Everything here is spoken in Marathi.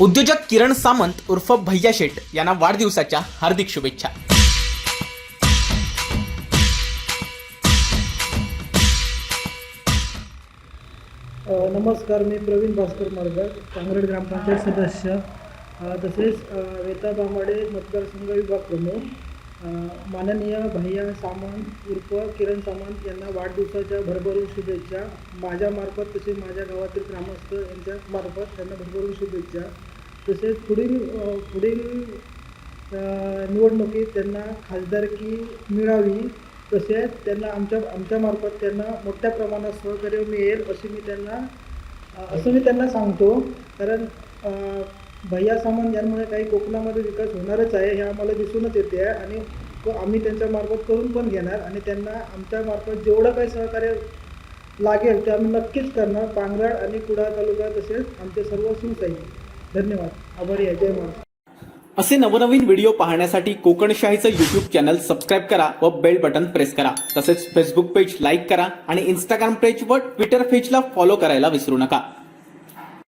उद्योजक किरण सामंत उर्फ भैया शेठ यांना वाढदिवसाच्या हार्दिक शुभेच्छा. नमस्कार मी प्रवीण भास्कर मरगर कांगरड ग्रामपंचायत सदस्य. तसेच वेता बांबाडे मतदारसंघ विभाग प्रमुख. माननीय भैया सामंत उर्फ किरण सामंत यांना वाढदिवसाच्या भरभरून शुभेच्छा. माझ्यामार्फत तसेच माझ्या गावातील ग्रामस्थ यांच्या मार्फत त्यांना भरभरून शुभेच्छा. तसेच पुढील पुढील निवडणुकीत त्यांना खासदारकी मिळावी. तसेच त्यांना आमच्या आमच्यामार्फत त्यांना मोठ्या प्रमाणात सहकार्य मिळेल अशी मी त्यांना असं मी त्यांना सांगतो. कारण भैया सामान यांमुळे काही कोकणामध्ये विकास होणारच आहे हे आम्हाला दिसूनच येते आहे आणि तो आम्ही त्यांच्यामार्फत करून पण घेणार आणि त्यांना आमच्यामार्फत जेवढं काही सहकार्य लागेल ते आम्ही नक्कीच करणार. पांगराळ आणि कुडाळ तालुका तसेच आमचे सर्व शिवसैनिक. धन्यवाद. आभारी आहे. जय महाराज असे नवनवीन व्हिडिओ पाहण्यासाठी कोकणशाहीचं यूट्यूब चॅनल सबस्क्राईब करा व बेल बटन प्रेस करा. तसेच फेसबुक पेज लाईक करा आणि इंस्टाग्राम पेज व ट्विटर पेजला फॉलो करायला विसरू नका.